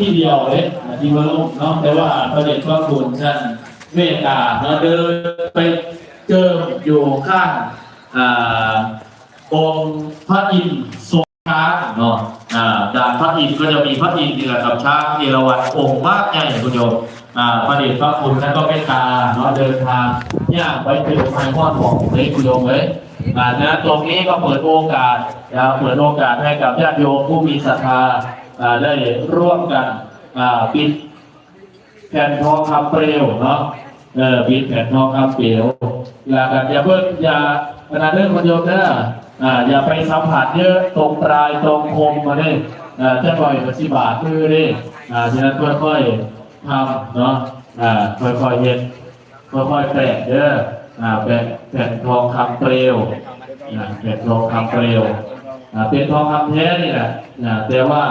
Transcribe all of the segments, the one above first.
ที่เดียวเลยที่มาลุกเนาะแต่ว่าประเด็นก็คุณท่านเมตตาเนาะเดินไปเจออยู่ข้างอ่าองค์พระอินทร์ทรงช้างเนาะอ่าดานพระอินทร์ก็จะมีพระอินทร์เกี่ยวกับช้างเอราวัณองค์มากใหญ่คุณโยมอ่าประเด็นพระคุณท่านก็เมตตาเนาะเดินทางย่างไปเจอไม้มอดของเลยคุณโยมเลย นะตรงนี้ก็เปิดโอกาสนะเปิดโอกาสให้กับญาติโยมผู้มีศรัทธาได้ร่วมกันปิดแผ่นทองคำเปลวเนาะเออปิดแผ่นทองคำเปลวแล้วกันอย่าเพิ่งอย่าขณะเรื่องคนโยมนะอ่าอย่าไปสัมผัสเยอะตรงปลายตรงคมมาเนี่ยอ่าจะปล่อยปฏิบัติมือเนี่ยฉะนั้นค่อยๆทำเนาะค่อยๆเย็นค่อยๆแปะเด้ออ่าแปะแผ่นทองคำเปลว อ่าแผ่นทองคำเปลวอ่าเป็นทองคำแท้นี่แหละอ่าแต่ว่า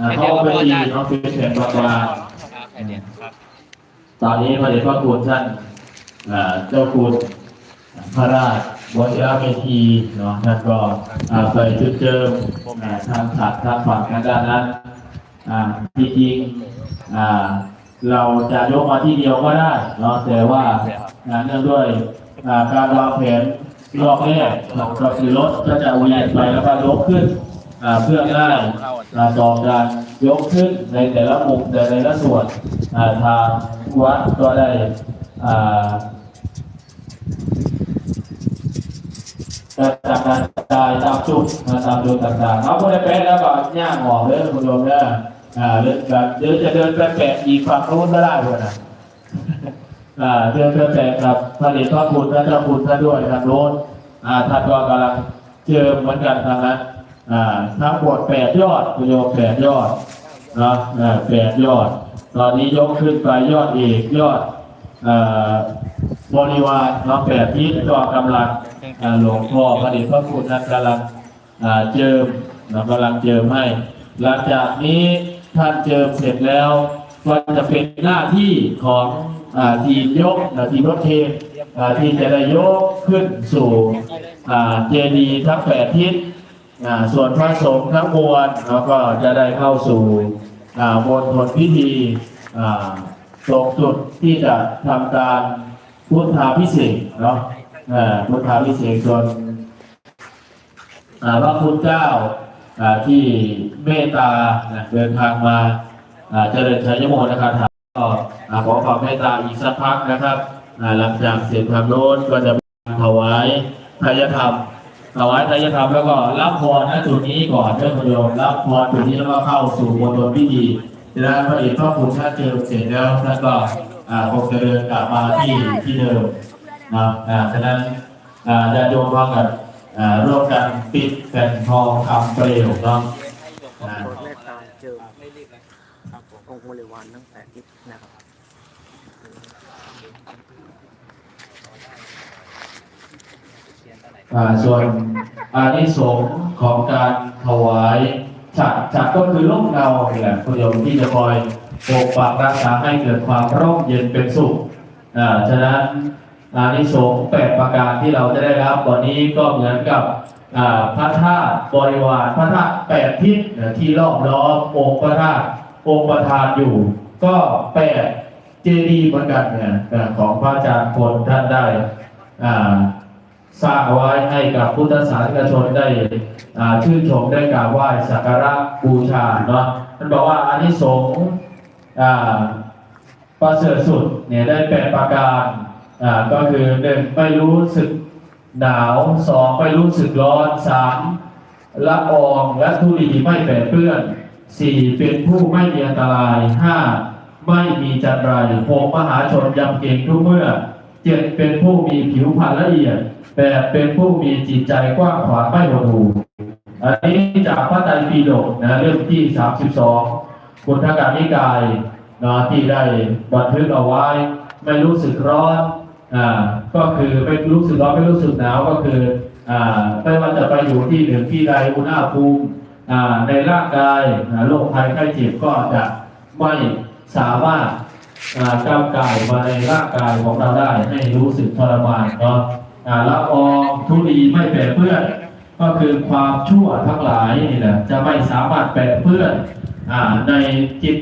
อ่าเขาเอาไปดีเขาเป็นแผ่นบางๆตอนนี้พระเดชพระคุณท่านอ่าเจ้าคุณพระราชวชิรเมธีเนาะท่านก็อ่าไปจุดเจิมอ่าทางถัดทางฝั่งทางด้านนั้นอ่าจริงๆอ่าเราจะยกมาที่เดียวก็ได้เนาะแต่ว่าอ่าเนื่องด้วยอ่าการวางแผน รอบแรกก็คือรถก็จะเวียนไปแล้วก็ยกขึ้นเพื่อได้อ่าต่อการยกขึ้นในแต่ละมุมในแต่ละส่วนทางวัดก็ได้อ่ากจายกระจายตามจุดนะตามจุดต่างๆเอาคนได้แปะแล้วก็ย่างออกเลยคุณโยมเนี่ยเดินจะเดินไปแปะอีกฝั่งนู้นก็ได้คนนะ อ่าเดินไปแปะกับพระเดชพระคุณพระเจ้าคุณท่านด้วยทางโน้นอ่าท่านก็กำลังเจอเหมือนกันทางนั้นอ่าทั้งหมดแปดยอดโยมแปดยอดนะอ่าแปดยอด ตอนนี้ยกขึ้นไปยอดเอกยอดอ่าบริวารเนาะแปดทิศก็กำลังอ่าหลวงพ่อพระเดชพระคุณนั้นกำลังอ่าเจิมนะกำลังเจิมให้ หลังจากนี้ท่านเจิมเสร็จแล้ว ก็จะเป็นหน้าที่ของอทีมยกทีมรถเทนอ่าที่จะได้ยกขึ้นสู่เจดีย์ทั้งแปดทิศส่วนพระสงฆ์ทั้งมวลแล้วก็จะได้เข้าสู่มณฑลพิธีตรงจุดที่จะทำการพุทธาพิเศษเนาะพุทธาพิเศษส่วนอ่าพระคุณเจ้าที่เมตตาเดินทางมา เจริญชัยโมนะครับก็ขอความเมตตาอีกสักพักนะครับหลังจากเสร็จทางโน้นก็จะถวายทายธรรมถวายทายธรรมแล้วก็รับพรณจุดนี้ก่อนเพื่อนโยมรับพรจุดนี้แล้วก็เข้าสู่มณฑลพิธีจากนั้นพระเอกพระคุณท่านเจริญเสร็จแล้วท่านก็คงจะเดินกลับมาที่ที่เดิมนะฉะนั้นญาติโยมร่วมกันร่วมกันปิดแผ่นทองคำเปลวเนาะอ่า โปรดเมตตาเจิมองค์ บริวารทั้งแปดทิศนะครับส่วนอานิสงส์ของการถวายฉัดฉัดก็คือร่มเงานี่แหละคุณโยมที่จะคอยปกปักรักษาให้เกิดความร่มเย็นเป็นสุขอ่าฉะนั้นอานิสงส์แปดประการที่เราจะได้รับวันนี้ก็เหมือนกับอ่าพระธาตุบริวารพระธาตุแปดทิศที่รอบล้อมองค์พระธาตุ องค์ประธานอยู่ ก็แปดเจดีย์เหมือนกันเนี่ยของพระอาจารย์พลท่านได้สร้างไว้ให้กับพุทธศาสนิกชนได้ชื่นชมได้กราบไหว้สักการะบูชาเนาะมันบอกว่าอานิสงส์ประเสริฐสุดเนี่ยได้แปดประการก็คือหนึ่งไม่รู้สึกหนาวสองไม่รู้สึกร้อนสามละอองและทุลีไม่แปดเปื้อน สี่เป็นผู้ไม่มีอันตรายห้าไม่มีจันไรหกมหาชนยำเก่งทุกเมื่อเจ็ดเป็นผู้มีผิวพรรณละเอียดแปดเป็นผู้มีจิตใจกว้างขวางไม่หดหู่อันนี้จากพระไตรปิฎกนะเรื่องที่32คุณทกานิกายนะที่ได้บันทึกเอาไว้ ไม่รู้สึกร้อนอ่าก็คือไม่รู้สึกร้อนไม่รู้สึกหนาวก็คืออ่าไม่ว่าจะไปอยู่ที่หนึ่งที่ใดอุณหภูมิ ในร่างกายโรคภัยไข้เจ็บก็จะไม่สามารถก้าวกายมาในร่างกายของเราได้ให้รู้สึกทรมานเนาะละอองทุลีไม่แปรเปื้อน ก็คือความชั่วทั้งหลายนี่แหละจะไม่สามารถแปรเปื้อนในจิต